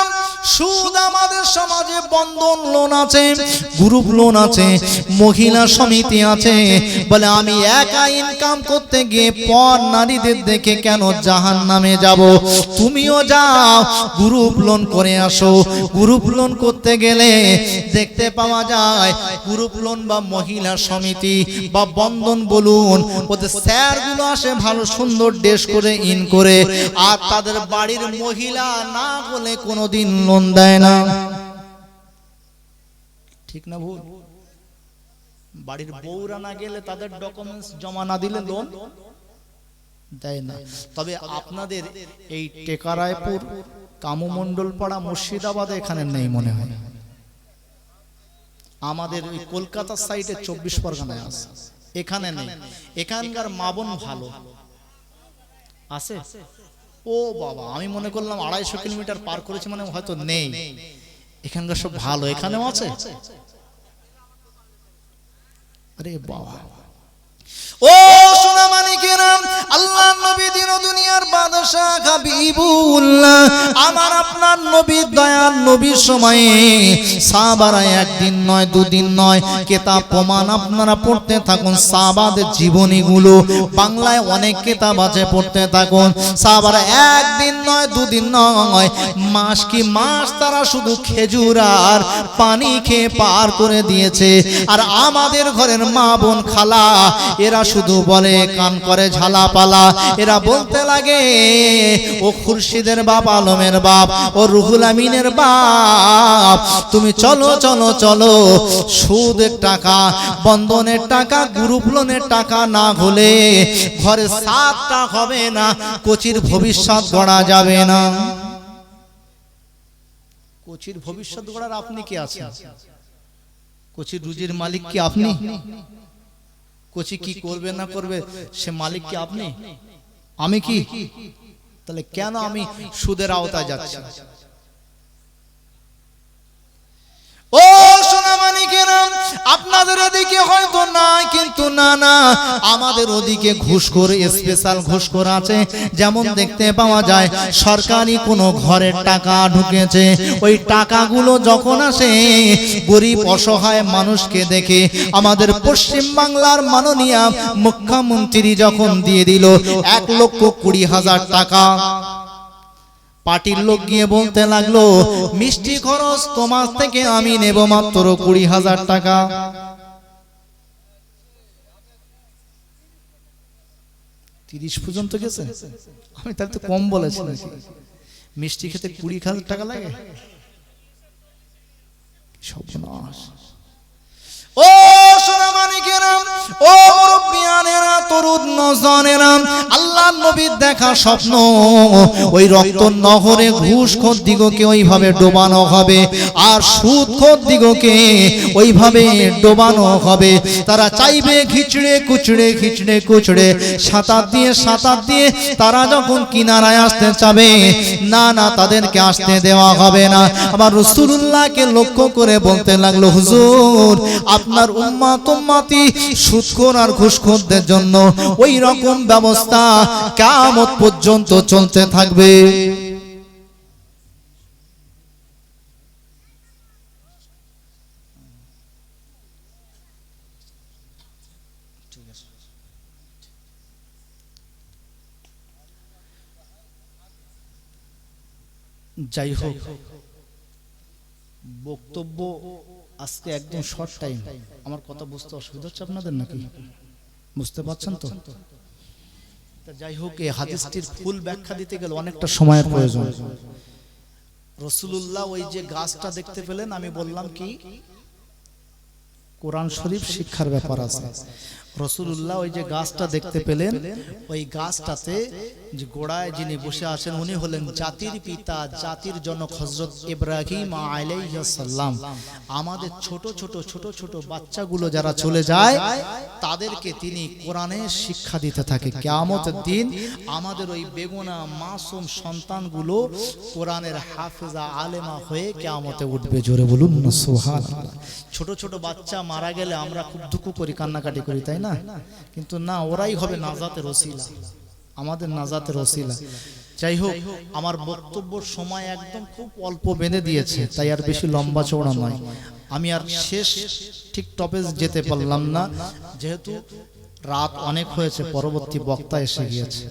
comes সুদ আমাদের সমাজে বন্ধন লোন আছে, গ্রুপ লোন আছে, মহিলা সমিতি আছে। বলে, আমি একা ইনকাম করতে গিয়ে পর নারীদের দেখে কেন জাহান নামে যাব? তুমিও যাও, গ্রুপ লোন করে আসো। গ্রুপ লোন করতে গেলে দেখতে পাওয়া যায়, গ্রুপ লোন বা মহিলা সমিতি বা বন্ধন বলুন, ওদের স্যারগুলো আসে ভালো সুন্দর ড্রেস করে ইন করে, আর তাদের বাড়ির মহিলা না বলে কোনোদিন লোন দেয় না। ঠিক না ভুল? বাড়ির বউরা না গেলে তাদের ডকুমেন্টস জমা না দিলে লোন দেয় না। তবে আপনাদের এই টেকারায়পুর কামুমন্ডল পাড়া মুর্শিদাবাদে এখানে নেই মনে হয়। আমাদের ওই কলকাতার সাইডে চব্বিশ পরগনায় আছে। এখানে নেই। এখানকার মাবন ভালো। আছে? ও বাবা, আমি মনে করলাম আড়াইশো কিলোমিটার পার করেছি মানে হয়তো নেই। এখানকার সব ভালো, এখানেও আছে? আরে বাবা। ও সোনা হাবিবুল্লাহ। আমার আপনার নবী দয়ার নবীর সময়ে একদিন নয়, দুদিন নয়, কেতাব প্রমাণ আপনারা পড়তে থাকুন জীবনীগুলো বাংলায় অনেক কেতাব আছে, পড়তে থাকুন। একদিন নয়, দুদিন নয়, মাস কি মাস তারা শুধু খেজুর আর পানি খেয়ে পার করে দিয়েছে। আর আমাদের ঘরের মা বোন খালা, এরা শুধু বলে, কান করে ঝালা পালা এরা বলতে লাগে, ও খুরশিদের বাপ, আলমের বাপ, ও রুহুল আমিনের বাপ, তুমি চলো চলো চলো। সুদের টাকা, বন্ধনের টাকা, গ্রুপ লোনের টাকা না হলে ঘরে সাতটা হবে না, কোচির ভবিষ্যৎ গড়া যাবে না। কোচির ভবিষ্যৎ গড়ার আপনি কি আছেন? কোচির রুজির মালিক কি আপনি? কোচি কি করবে না করবে সে মালিক কি আপনি? আমি কি? তাহলে কেন আমি সুদের আওতায় যাচ্ছি? ও সোনামানিকেরা আপনাদের এদিকে হয়তো না কিন্তু না না। আমাদের ওদিকে ঘুষখোর স্পেশাল ঘুষখোর আছে। যেমন দেখতে পাওয়া যায়, সরকারি কোনো ঘরের টাকা ঢুকেছে। ওই টাকাগুলো যখন আসে, গরিব অসহায় মানুষকে দেখে আমাদের পশ্চিম বাংলার মাননীয় মুখ্যমন্ত্রী যখন দিয়ে দিল, এক লক্ষ কুড়ি হাজার টাকা। পার্টির লোক গিয়ে বলতে লাগল, মিষ্টি খরচ তোমার থেকে আমি নেব মাত্র কুড়ি হাজার টাকা। তিরিশ পর্যন্ত গেছে? আমি তাহলে তো কম বলেছি নাকি? মিষ্টি খেতে কুড়ি হাজার টাকা লাগে? সব ও সোনামানিকেরা ও তরুণ নজনেরা আল্লাহ নবীর দেখা স্বপ্ন। ওই রক্ত নহরে দিগকে ওইভাবে ডোবানো হবে। আর দিগকে ওইভাবে ডোবানো হবে। তারা চাইবে খিচড়ে কুচড়ে খিচড়ে কুচড়ে। সাঁতার দিয়ে সাঁতার দিয়ে তারা যখন কিনারায় আসতে চাবে, না না, তাদেরকে আসতে দেওয়া হবে না। আবার রসুল্লাহকে লক্ষ্য করে বলতে লাগল, হুজুর, আপনার উম্মা তুম্মাতি সুদখোর আর ঘুষখোরদের জন্য ওই রকম ব্যবস্থা কিয়ামত পর্যন্ত চলতে থাকবে। যাই হোক, বক্তব্য আজকে একদম শর্ট টাইম আমার কথা বুঝতে অসুবিধা হচ্ছে আপনাদের নাকি? বুঝতে পারছেন তো? যাই হোক এই হাদিসটির ফুল ব্যাখ্যা দিতে গেলে অনেকটা সময়ের প্রয়োজন। রসুল্লাহ ওই যে গাছটা দেখতে পেলেন আমি বললাম কি? কোরআন শরীফ শিক্ষার ব্যাপার আছে। রসুল্লাহ ওই যে গাছটা দেখতে পেলেন, ওই গাছটাতে যে গোড়ায় যিনি বসে আছেন, উনি হলেন জাতির পিতা, জাতির জনক হজরত ইব্রাহিম আলাইসাল্লাম আমাদের ছোট ছোট ছোট ছোট বাচ্চাগুলো যারা চলে যায়, তাদেরকে তিনি কোরআনের শিক্ষা দিতে থাকে। কেয়ামতের দিন আমাদের ওই বেগুনা মাসুম সন্তানগুলো কোরআনের হাফেজা আলেমা হয়ে কেয়ামতে উঠবে। জোরে বলুন ছোট ছোট বাচ্চা মারা গেলে আমরা খুব দুঃখ করি, কান্নাকাটি করি, তাই না? কিন্তু না, ওরাই হবে নাজাতের ওসিলা। আমাদের নাজাতের ওসিলা। যাই হোক, আমার বক্তব্য সময় একদম খুব অল্প বেঁধে দিয়েছে, তাই আর বেশি লম্বা চওড়া নয়। আমি আর শেষ ঠিক টপে যেতে পারলাম না, যেহেতু রাত অনেক হয়েছে, পরবর্তী বক্তা এসে গিয়েছে।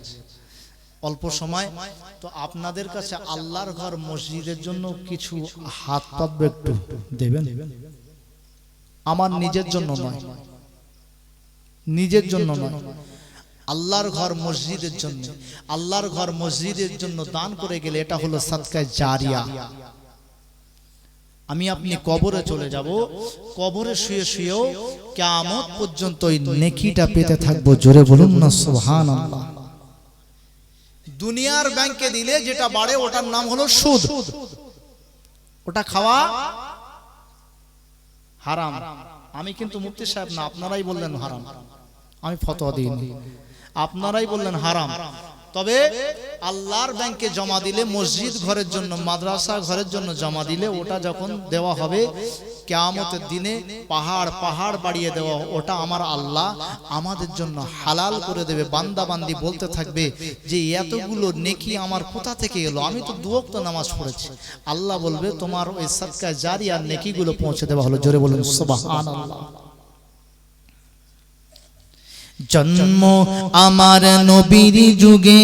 অল্প সময়, তো আপনাদের কাছে আল্লাহর ঘর মসজিদের জন্য কিছু হাত পাতবে একটু, দেবেন? আমার নিজের জন্য নয়। নিজের জন্য নয়। আল্লাহর ঘর মসজিদের জন্য। আল্লাহর ঘর মসজিদের জন্য দান করে গেলে এটা হলো সাদকায় জারিয়া। আমি আপনি কবরে চলে যাব কবরে শুয়ে শুয়েও কিয়ামত পর্যন্ত ওই নেকিটা পেতে থাকব। জোরে বলুন না সুবহানাল্লাহ। দুনিয়ার ব্যাংকে দিলে যেটা বাড়ে ওটার নাম হলো সুদ। ওটা খাওয়া হারাম। আমি কিন্তু মুফতি সাহেব না আপনারাই বললেন হারাম। আমি ফতোয়া দিইনি। আপনারাই বললেন হারাম। তবে আল্লাহর ব্যাংকে জমা দিলে মসজিদ ঘরের জন্য মাদ্রাসা ঘরের জন্য জমা দিলে ওটা যখন দেওয়া হবে কেয়ামতের দিনে পাহাড় পাহাড় বাড়িয়ে দেওয়া ওটা আমার আল্লাহ আমাদের জন্য হালাল করে দেবে বান্দা বান্দি বলতে থাকবে যে এতগুলো নেকি আমার কোথা থেকে এলো? আমি তো দুয়ক্ত নামাজ পড়েছি। আল্লাহ বলবে তোমার ওই সৎকার জারি আর নেকিগুলো পৌঁছে দেওয়া হলো। জোরে বলুন সুবহানাল্লাহ। জন্ম আমার নবীর যুগে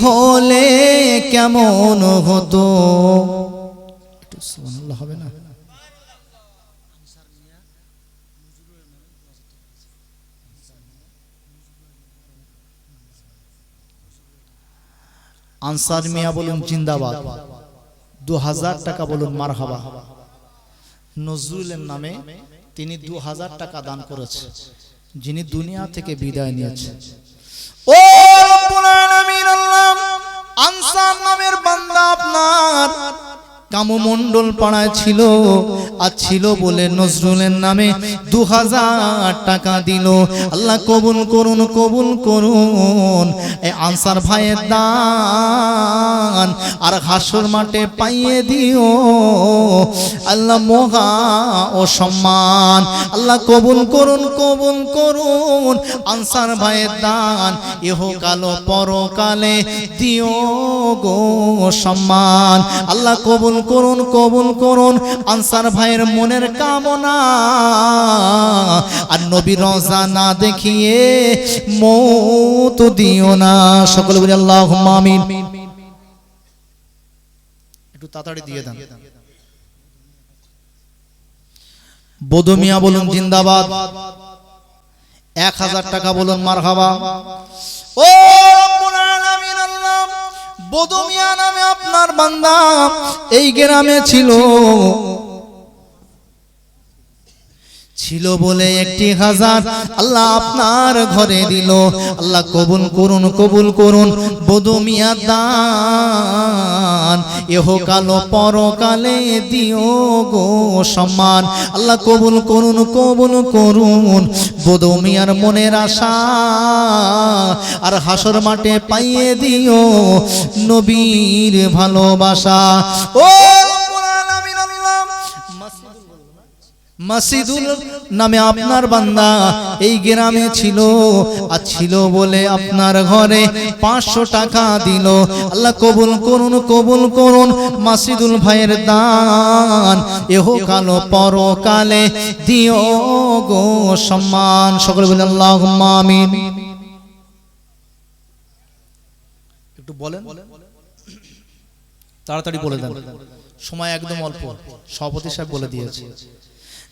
হলে কেমন হতো? হবে না? আনসার মিয়া বলুন জিন্দাবাদ। দু হাজার টাকা বলুন মারহাবা। নজরুলের নামে তিনি দু হাজার টাকা দান করেছে। যিনি দুনিয়া থেকে বিদায় নিয়েছে ও রব্বুল আলামিন আল্লাহ আনসার নামের বান্দা আপনার। কামু মন্ডল পাড়ায় ছিল, আর ছিল বলে নজরুলের নামে দু হাজার টাকা দিল। আল্লাহ কবুল করুন কবুল করুন। এই আনসার ভাইয়ের দান আর হাসর মাঠে পাইয়ে দিও। আল্লাহ মোহা ও সম্মান। আল্লাহ কবুল করুন কবুল করুন। আনসার ভাইয়ের দান ইহ কালো পরকালে দিও গো সম্মান। আল্লাহ কবুল করুন কবুল করুন। আনসার ভাইয়ের মনের কামনা। আর নবী রজা না দেখিয়ে মৌত দিও না। সকলে বলি আল্লাহ আমিন। একটু তাড়াতাড়ি দিয়ে দেন। বদমিয়া বলুন, জিন্দাবাদ। এক হাজার টাকা বলুন ও রব্বুল আলামিন আল্লাহ বদমিয়া নামে আপনার বান্দা। এই গ্রামে ছিল ছিল বলে একটি হাজার আল্লাহ আপনার ঘরে দিল। আল্লাহ কবুল করুন কবুল করুন বদমিয়া দান এহ কালো পরকালে দিও গো সম্মান। আল্লাহ কবুল করুন কবুল করুন বদমিয়ার মনের আশা আর হাসর মাঠে পাইয়ে দিও নবীর ভালোবাসা। ও মাসিদুল নামে আপনার বান্দা। এই গ্রামে ছিল আর ছিল বলে আপনার ঘরে পাঁচশো টাকা দিল। আল্লাহ কবুল করুন কবুল করুন। মাসিদুল ভাইয়ের দান এহ কালো পরকালে দিও গো সম্মান। সকলে বলে আল্লাহ মামিন একটু বলেন। তাড়াতাড়ি বলে দেন। সময় একদম অল্প। সভাপতি সাহেব বলে দিয়েছে।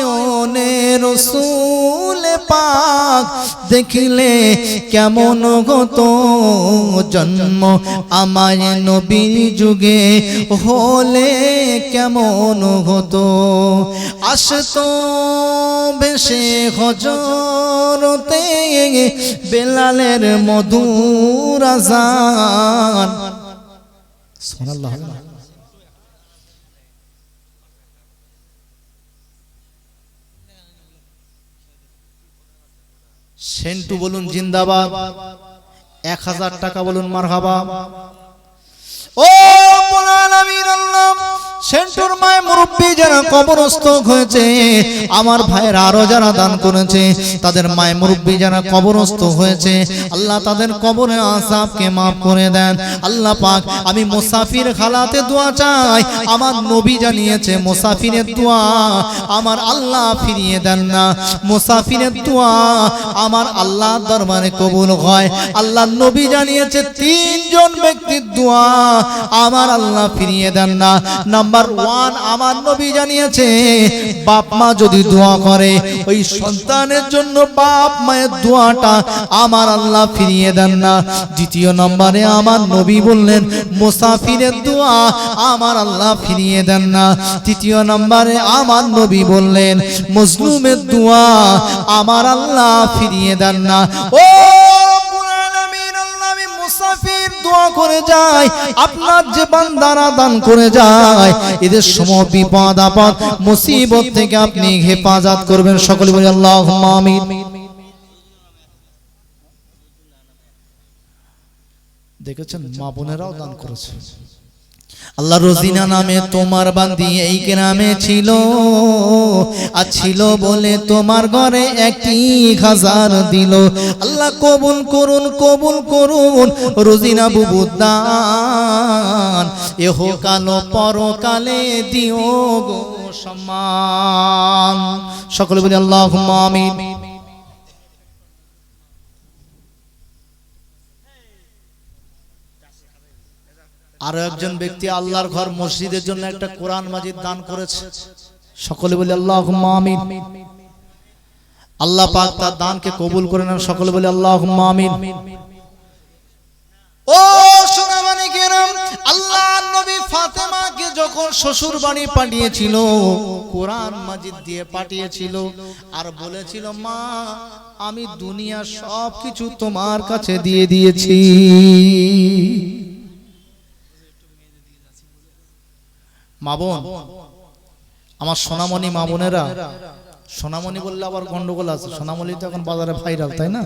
দুনয়নে রসুল পাক দেখিলে কেমন হতো জন্ম? আমায় নবীর যুগে হলে কেমন হতো আসতো বেশে হজরতে বেলালের মধুর আজান। সোনাল্লাহ সেন্টু বলুন জিন্দাবাদ। এক হাজার টাকা বলুন মার হাবা যারা কবরস্থ হয়েছে, আমার ভাইয়ের আরও যারা দান করেছে, তাদের মায় মুরব্বী যারা কবরস্থ হয়েছে, আল্লাহ তাদের কবরে আসাবকে মাফ করে দেন। আল্লাহ পাক, আমি মুসাফির খালাতে দোয়া চাই, আমার নবী জানিয়েছে মুসাফিরের দোয়া, আমার আল্লাহ ফিরিয়ে দেন না। মুসাফিরের দোয়া আমার আল্লাহ দরবারে কবুল হয়। আল্লাহ নবী জানিয়েছে তিনজন ব্যক্তির দোয়া আমার আল্লাহ ফিরিয়ে দেন না। নাম্বার ওয়ান আমার নবী জানিয়েছে, বাপ মা যদি দোয়া করে, ওই সন্তানের জন্য বাপ মায়ের দোয়াটা আমার আল্লাহ ফিরিয়ে দেন না। দ্বিতীয় নম্বরে আমার নবী বললেন, মুসাফিরের দোয়া আমার আল্লাহ ফিরিয়ে দেন না। তৃতীয় নম্বরে আমার নবী বললেন মজলুমের দোয়া আমার আল্লাহ ফিরিয়ে দেন না। ও করে যায়, আপনার যে বান্দারা দান করে যায়, এদের সময় বিপদ, আপদ, মুসিবত থেকে আপনি হেফাজত করবেন। সকলে বলি আল্লাহ আমিন। দেখেছেন, মা বোনেরাও দান করেছে। আল্লাহ রোজিনা নামে তোমার বান্দি এই গ্রামে ছিল। আর ছিল বলে তোমার ঘরে একটি হাজার দিল। আল্লাহ কবুল করুন কবুল করুন, রোজিনা বুবু দান। এহ কালো পরকালে দিও গো সম্মান। সকলে বলি আল্লাহ আমিন। আরও একজন ব্যক্তি আল্লাহর ঘর মসজিদের জন্য একটা কোরআন মাজিদ দান করেছে। সকলে বলে আল্লাহ আমিন। আল্লাহ পাক তার দানকে কবুল করে নেন সকলে বলে আল্লাহ আমিন। ও সোনামানি কেরাম আল্লাহ নবী ফাতেমাকে যখন শ্বশুর বাড়ি পাঠিয়েছিল কোরআন মাজিদ দিয়ে পাঠিয়েছিল আর বলেছিল মা আমি দুনিয়া সব কিছু তোমার কাছে দিয়ে দিয়েছি। মা বোন, আমার সোনামণি মা বোনেরা, সোনামণি বললে আবার গন্ডগোল আছে। সোনামণি তো এখন বাজারে ভাইরাল তাই না?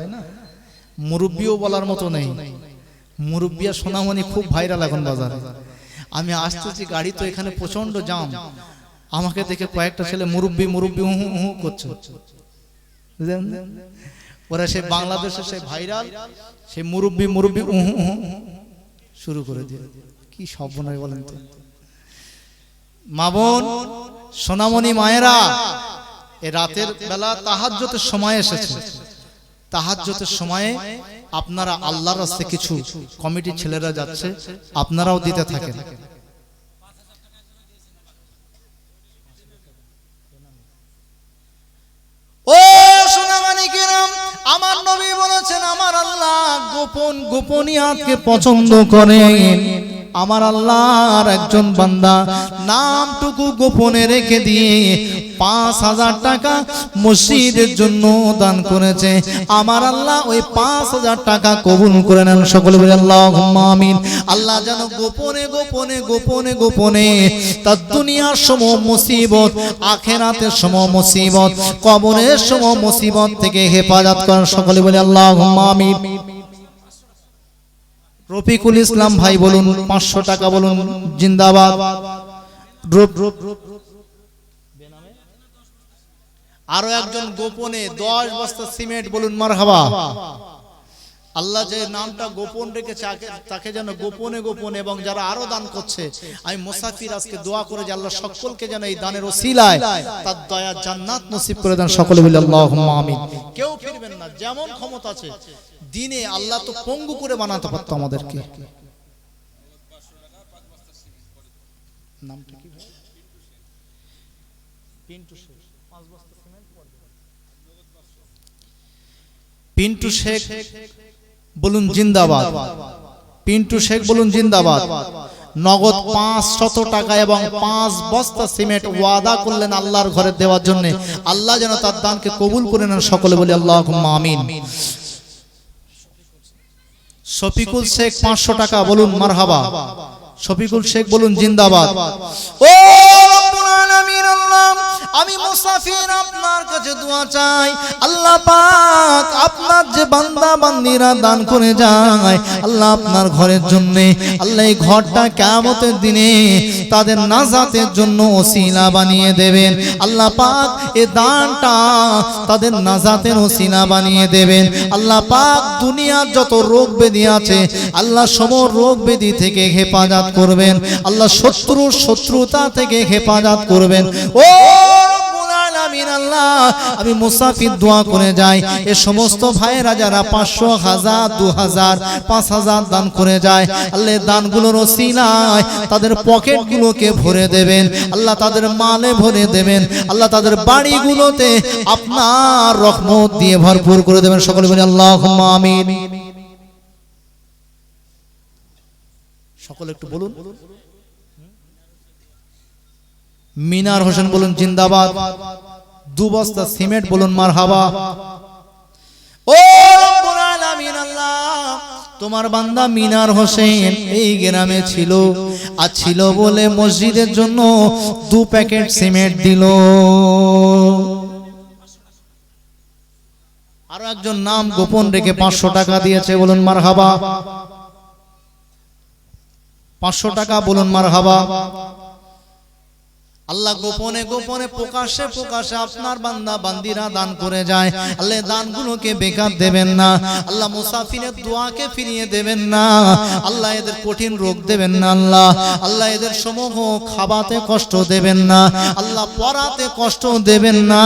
মুরব্বিও বলার মতো নেই। মুরব্বিয়া, সোনামণি খুব ভাইরাল এখন বাজারে। আমি আসতেছি গাড়ি তো এখানে প্রচণ্ড জাম আমাকে দেখে কয়েকটা ছেলে মুরব্বি মুরব্বি, হু হু করছে? ওরা সে বাংলাদেশে সে ভাইরাল সে মুরব্বি মুরব্বি উহু উহু শুরু করে দিয়ে কি সব বলেন তো? মা বোন, সোনামণি মায়েরা, এ রাতের বেলা তাহাজ্জতের সময় এসেছে। তাহাজ্জতের সময়ে আপনারা আল্লাহর রাস্তায় কিছু কমিটির ছেলেরা যাচ্ছে, আপনারাও দিতে থাকেন। আমার নবী বলেছেন, আমার আল্লাহ গোপন গোপনীয়াতকে পছন্দ করেন। আমার আল্লাহর একজন বান্দা। নামটুকু গোপনে রেখে দিয়ে পাঁচ হাজার টাকা মসজিদের জন্য দান করেছে। আমার আল্লাহ ওই পাঁচ হাজার টাকা কবুল করে নেন। সকলে বলে আল্লাহ আমিন। আল্লাহ যেন গোপনে গোপনে গোপনে গোপনে তার দুনিয়ার সম মুসিবত, আখেরাতের সম মুসিবত, কবরের সম মুসিবত থেকে হেফাজত করেন। সকলে বলে আল্লাহ আমিন। রফিকুল ইসলাম ভাই বলুন, পাঁচশো টাকা বলুন, জিন্দাবাদ। আরও একজন গোপনে দশ বস্তা সিমেন্ট বলুন মার মারহাবা। আল্লাহ যে নামটা গোপন রেখেছে তাকে যেন গোপনে গোপনে এবং যারা আরও দান করছে, আমি মুসাফির আজকে দোয়া করে যে আল্লাহ সকলকে যেন এই দানের ওসিলায়, তার দয়া জান্নাত নসিব করে দেন সকলে বলে আমিন। কেউ ফিরবেন না, যেমন ক্ষমতা আছে দিনে আল্লাহ তো পঙ্গু করে বানাতে পারতো আমাদেরকে। নামটা কি ভাই? পিন্টু শেখ। পাঁচ বস্তা সিমেন্ট পিন্টু শেখ বলুন জিন্দাবাদ। পিন্টু শেখ বলুন জিন্দাবাদ। নগদ পাঁচ শত টাকা এবং পাঁচ বস্তা সিমেন্ট ওয়াদা করলেন আল্লাহর ঘরে দেওয়ার জন্য। আল্লাহ যেন তার দানকে কবুল করে নেন সকলে বলি আল্লাহ আমিন। শফিকুল শেখ পাঁচশো টাকা বলুন মারহাবা। শফিকুল শেখ বলুন জিন্দাবাদ। ও আমি মুসাফির আপনার কাছে দোয়া চাই। আল্লাহ পাক আপনার যে বান্দা বান্দিরা দান করে যায় আল্লাহ আপনার ঘরের জন্য আল্লাহ এই ঘরটা কিয়ামতের দিনে তাদের নাজাতের জন্য ওসিলা বানিয়ে দেবেন। আল্লাহ পাক এ দানটা তাদের নাজাতের ওসিলা বানিয়ে দেবেন। আল্লাহ পাক দুনিয়ার যত রোগ ব্যাধি আছে আল্লাহ সম রোগ ব্যাধি থেকে হেফাজত করবেন। আল্লাহ শত্রুর শত্রুতা থেকে হেফাজত করবেন। ও আমি মুসাফির দোয়া করে যাই। এ সমস্ত ভাইয়েরা যারা পাঁচশো হাজার, দু হাজার, পাঁচ হাজার দান করে যায়, আল্লাহ দানগুলোর ওসিলায় তাদের পকেটগুলোকে ভরে দেবেন। আল্লাহ তাদের মালে ভরে দেবেন। আল্লাহ তাদের বাড়িগুলোতে আপনার রহমত দিয়ে ভরপুর করে দেবেন। সকলে বলে আল্লাহ আমিন। সকলে একটু বলুন। মিনার হোসেন বলুন, জিন্দাবাদ। দু বস্তা সিমেন্ট বলুন মার হাবা ও তোমার বান্দা মিনার হোসেন এই গ্রামে ছিল আর ছিল বলে মসজিদের জন্য দু প্যাকেট সিমেন্ট দিল। আরও একজন নাম গোপন রেখে পাঁচশো টাকা দিয়েছে, বলুন মার হাবা পাঁচশো টাকা বলুন মার হাবা আল্লাহ গোপনে গোপনে প্রকাশ্যে প্রকাশ্যে আপনার বান্দা বান্দিরা দান করে যায়। আল্লাহ দানগুলোকে বেকার দেবেন না। আল্লাহ মুসাফিরের দোয়াকে ফিরিয়ে দেবেন না। আল্লাহ এদের কঠিন রোগ দেবেন না আল্লাহ। আল্লাহ এদের সমূহ খাবাতে কষ্ট দেবেন না। আল্লাহ পড়াতে কষ্ট দেবেন না।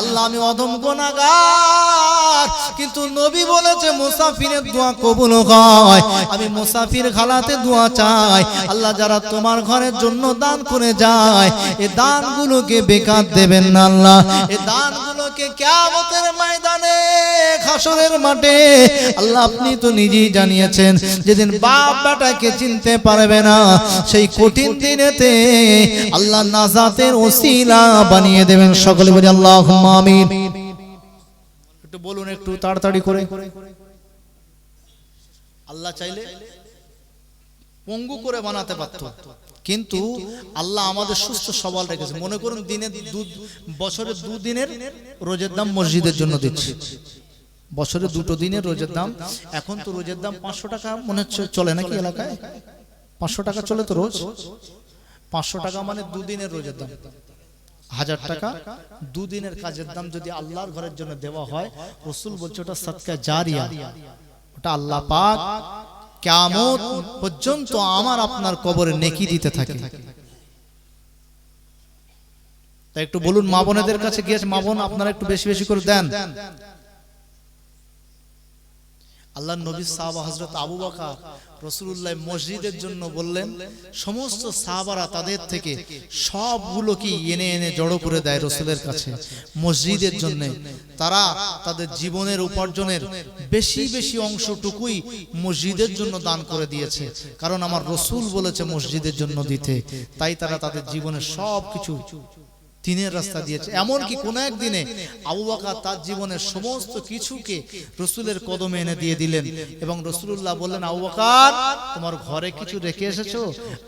আল্লাহ আমি অদম গোনাগার কিন্তু নবী বলেছে, মুসাফিরের দোয়া কবুল হয়। আমি মুসাফির খালাতে দোয়া চাই। আল্লাহ যারা তোমার ঘরের জন্য দান করে যায় এ দানগুলোকে বেকার দেবেন না আল্লাহ। এ দানগুলোকে কিয়ামতের ময়দানে হাসরের মাঠে। আল্লাহ, আপনি তো নিজেই জানিয়েছেন, যেদিন বাপ বেটাকে চিনতে পারবে না, সেই কঠিন দিনেতে আল্লাহ নাজাতের ওসিলা বানিয়ে দেবেন। সকলে বলে আল্লাহ আমিন। একটু বলুন, একটু তাড়াতাড়ি করে। আল্লাহ চাইলে পঙ্গু করে বানাতে পারত। কিন্তু আল্লাহ আমাদের সুস্থ সবল রেখেছে। মনে করুন দিনে দু বছরে দুদিনের রোজের দাম মসজিদের জন্য দিচ্ছে। বছরে দুটো দিনের রোজের দাম এখন তো রোজের দাম পাঁচশো টাকা মনে হচ্ছে চলে নাকি এলাকায়? পাঁচশো টাকা চলে তো রোজ? পাঁচশো টাকা মানে দুদিনের রোজের দাম। হাজার টাকা দুদিনের কাজের দাম যদি আল্লাহর ঘরের জন্য দেওয়া হয় রসুল বলছে ওটা সৎকা জারিয়া। ওটা আল্লাহ পাক কেমন পর্যন্ত আমার আপনার কবরে নেকি দিতে থাকে। তাই একটু বলুন, মা বোনেদের কাছে গিয়েছে মা বোন, আপনারা একটু বেশি বেশি করে দেন। আল্লাহ নবী সাহাবা হজরত আবু বাকা রসুল্লাহ মসজিদের জন্য বললেন, সমস্ত সাহাবারা তাদের থেকে সবগুলো কি এনে এনে জড়ো করে দেয় রসুলের কাছে? মসজিদের জন্য। তারা তাদের জীবনের উপার্জনের বেশি বেশি অংশটুকুই মসজিদের জন্য দান করে দিয়েছে। কারণ আমার রসুল বলেছে মসজিদের জন্য দিতে। তাই তারা তাদের জীবনের সব কিছু দিনের রাস্তা দিয়েছে। এমনকি কোন একদিনে আবু বাকার তার জীবনের সমস্ত কিছুকে রসুলের কদমে এনে দিয়ে দিলেন। এবং রসুল্লাহ বললেন আবু বাকার তোমার ঘরে কিছু রেখে এসেছ?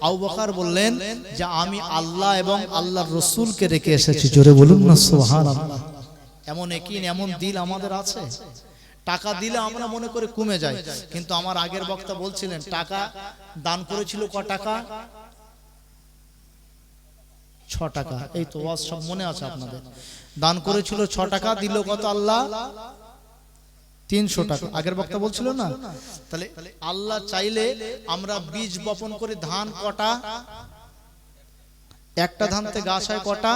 আবু বাকার বললেন যে আমি আল্লাহ এবং আল্লাহর রসুলকে রেখে এসেছি। জোরে বলুন না সোহান এমন একিন এমন দিল আমাদের আছে। টাকা দিলে আমরা মনে করে কমে যায় কিন্তু আমার আগের বক্তা বলছিলেন টাকা দান করেছিল ক টাকা? ছ টাকা এই তো ওয়াজ সব মনে আছে আপনাদের। দান করেছিল ছ টাকা দিল কত আল্লাহ? তিনশো টাকা। আগের বক্তা বলছিল না? তাহলে আল্লাহ চাইলে আমরা বীজ বপন করে ধান কটা? একটা ধানতে গাছ হয় কটা?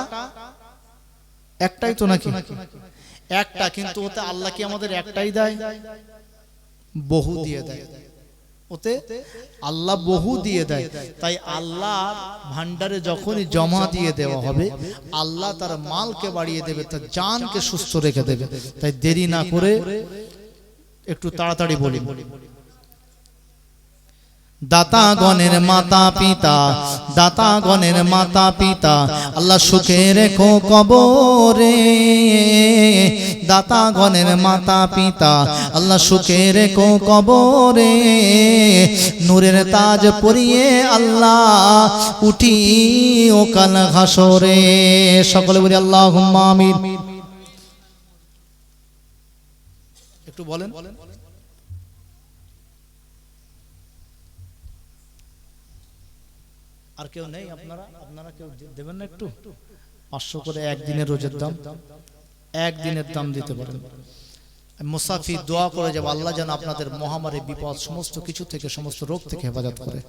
একটাই তো নাকি? একটা কিন্তু ওতে আল্লাহ কি আমাদের একটাই দেয়। বহু দিয়ে দেয়। ওতে আল্লাহ বহু দিয়ে দেয়। তাই আল্লাহ ভান্ডারে যখনই জমা দিয়ে দেওয়া হবে, আল্লাহ তার মালকে বাড়িয়ে দেবে, তার জানকে সুস্থ রেখে দেবে। তাই দেরি না করে একটু তাড়াতাড়ি বলি। দাতা গণের মাতা পিতা দাতাগণের মাতা পিতা আল্লাহ সুখে রেখো কবরে। দাতাগণের মাতা পিতা আল্লাহ সুখে রেখো কবরে। নূরের তাজ পরিয়ে আল্লাহ উঠি ও কাল ঘাসরে সকলে বলি আল্লাহ আমিন। একটু বলেন। আর কেউ নেই? আপনারা? আপনারা কেউ দেবেন না একটু? পাঁচশো করে একদিনের রোজের দাম। একদিনের দাম দিতে পারেন। মুসাফি দোয়া করে যাব আল্লাহ যেন আপনাদের মহামারী বিপদ সমস্ত কিছু থেকে সমস্ত রোগ থেকে হেফাজত করে।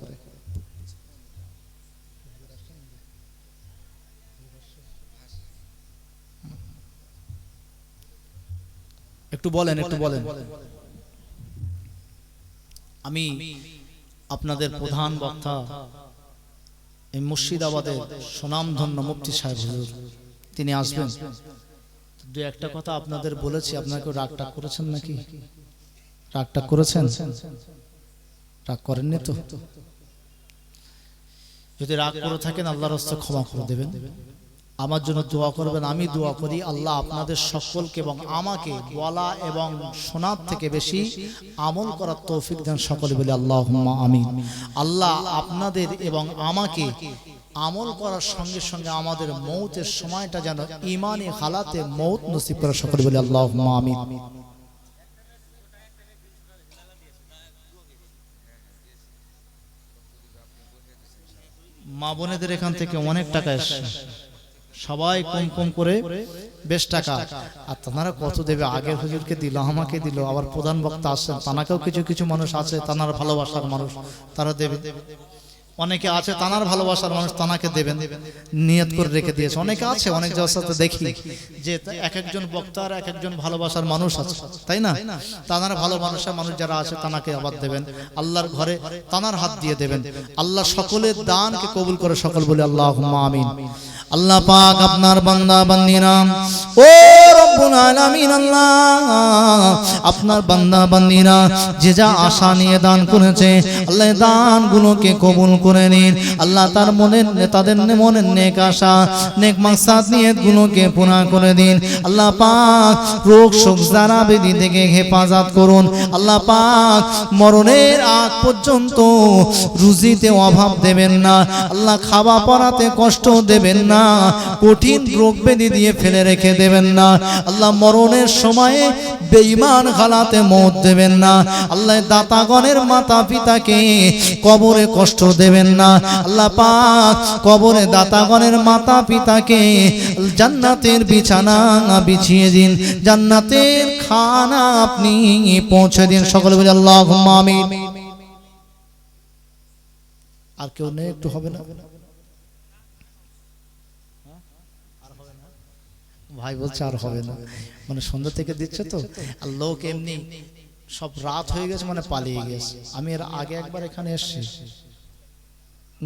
একটু বলেন একটু বলেন। আমি আপনাদের প্রধান বক্তা এই মুর্শিদাবাদের সুনামধন্য মুফতি সাহেব হুজুর তিনি আসবেন। দু একটা কথা আপনাদের বলেছি। আপনাকে রাগটা করেছেন নাকি? রাগটা করেছেন? রাগ করেননি তো? যদি রাগ করে থাকেন আল্লাহর হস্তে ক্ষমা করে দেবেন। আমার জন্য দোয়া করবেন। আমি দোয়া করি আল্লাহ আপনাদের সকলকে এবং আমাকে বলা এবং শোনার থেকে বেশি আমল করার তৌফিক দেন সকলে বলে আল্লাহ আমি আল্লাহ আপনাদের এবং আমাকে আমল করার সঙ্গে সঙ্গে আমাদের মৌতের সময়টা যেন ইমানে হালাতে মৌত নসিব করা সকলে বলে আল্লাহ আমি মা বোনেদের এখান থেকে অনেক টাকা এসছে। সবাই কম কম করে বেশ টাকা। আর তারা কত দেবে? আগের হুজুরকে দিল আমাকে দিল। আবার প্রধান বক্তা আসছেন তানাকেও কিছু কিছু মানুষ আছে তানার ভালোবাসার মানুষ। তারা দেবে। অনেকে আছে তানার ভালোবাসার মানুষ তানাকে দেবেন, নিয়ত করে রেখে দিয়েছে। অনেকে আছে, অনেক সাথে দেখি যে এক একজন বক্তার এক একজন ভালোবাসার মানুষ আছে, তাই না? তানার ভালো মানুষের মানুষ যারা আছে তানাকে আবার দেবেন। আল্লাহর ঘরে তানার হাত দিয়ে দেবেন। আল্লাহ সকলের দানকে কবুল করে সকল বলে আল্লাহ আমিন। আল্লাহ পাক আপনার বান্দা, বান্দিরা, ও রব্বুল আলামিন আল্লাহ। আপনার বান্দা বান্দিরা যে যা আশা নিয়ে দান করেছে, আল্লাহ দানগুলোকে কবুল করে নিন। আল্লাহ তার মনের তাদের মনের নেক আশা, নেক মাকসাদ নিয়ে গুলোকে পুরা করে দিন। আল্লাহ পাক রোগ, শোক যারা বেদি থেকে হেফাজত করুন। আল্লাহ পাক মরণের আগ পর্যন্ত রুজিতে অভাব দেবেন না। আল্লাহ খাওয়া পড়াতে কষ্ট দেবেন না। কঠিন রোগ ব্যাধি দিয়ে ফেলে রেখে দেবেন না। আল্লাহ মরণের সময়ে বেঈমান খালাতে মত দেবেন না। আল্লাহ দাতাগণের মাতা পিতাকে কবরে কষ্ট দেবেন না। আল্লাহ পাক কবরে দাতাগণের মাতা পিতাকে জান্নাতের বিছানা বিছিয়ে দিন। জান্নাতের খানা আপনি পৌঁছে দিন। সকলে বলে আল্লাহ আমিন। আর কেউ নেই, একটু হবে না? ভাই বলছে আর হবে না। মানে সন্ধ্যা থেকে দিচ্ছে তো। আর লোক এমনি সব রাত হয়ে গেছে মানে পালিয়ে গেছে। আমি এর আগে একবার এখানে এসেছি।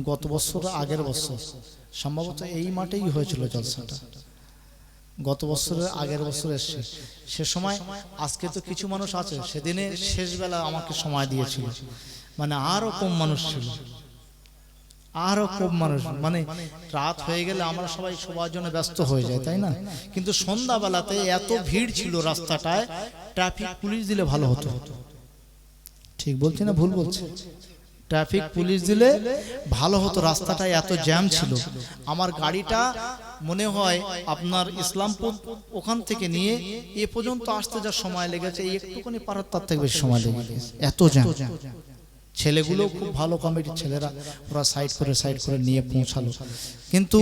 গত বছর, আগের বছর। সম্ভবত এই মাঠেই হয়েছিল জলসাটা। গত বছরের আগের বছর এসছে। সে সময় আজকে তো কিছু মানুষ আছে, সেদিনে শেষ বেলা আমাকে সময় দিয়েছিল। মানে আরও কম মানুষ ছিল। আরও খুব মানুষ মানে রাত হয়ে গেলে আমরা সবাই সবার জন্য ব্যস্ত হয়ে যায়, তাই না? কিন্তু সন্ধ্যাবেলাতে এত ভিড় ছিল রাস্তাটায়, ট্রাফিক পুলিশ দিলে ভালো হতো। ঠিক বলছি না ভুল বলছি? ট্রাফিক পুলিশ দিলে ভালো হতো, রাস্তাটায় এত জ্যাম ছিল। আমার গাড়িটা মনে হয় আপনার ইসলামপুর ওখান থেকে নিয়ে এ পর্যন্ত আসতে যা সময় লেগেছে একটুখানি পারার তার থেকে বেশি সময় লেগে এত জ্যাম। ছেলেগুলো খুব ভালো কমিটির ছেলেরা ওরা সাইড করে সাইড করে নিয়ে পৌঁছালো। কিন্তু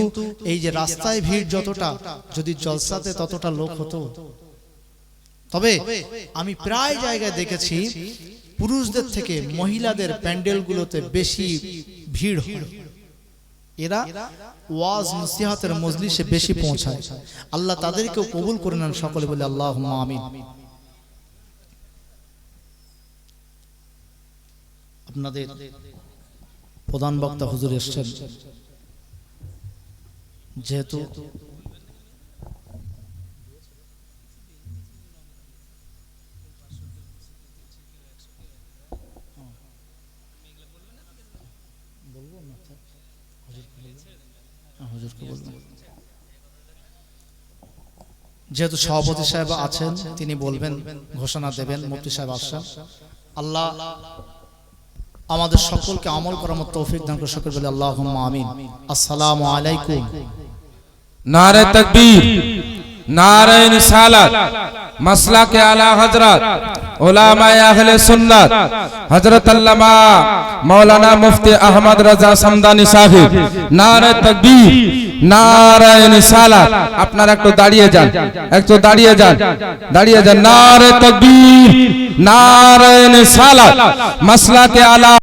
এই যে রাস্তায় ভিড় যতটা যদি জলসাতে ততটা লোক হতো। তবে আমি প্রায় জায়গায় দেখেছি পুরুষদের থেকে মহিলাদের প্যান্ডেলগুলোতে বেশি ভিড় হয়। এরা ওয়াজ নসিহাতের মজলিসে বেশি পৌঁছায়। আল্লাহ তাদেরকেও কবুল করে নেন সকলে বলে আল্লাহ আমিন। আপনাদের প্রধান বক্তা হুজুর এসছেন। যেহেতু যেহেতু সভাপতি সাহেব আছেন, তিনি বলবেন, ঘোষণা দেবেন, মুফতি সাহেব আসছেন। আল্লাহ আমাদের সকলকে আমল করার মতো তৌফিক দান করে সকল বলে আল্লাহ আমিন। আসসালামু আলাইকুম। নারে তকবীর নারে ইনসালাত মাসলা কে আলা হযরত, উলামায়ে আহলে সুন্নাত, হযরত আল্লামা মাওলানা মুফতি আহমদ রাজা সামদানি সাহেব। নারায় তকবীর নারায়ণ ইনসালাত আপনারা একটু দাঁড়িয়ে যান, একটু দাঁড়িয়ে যান দাঁড়িয়ে যান। নারে তকবীর নারায়ণ ইনসালাত মাসলা কে আলা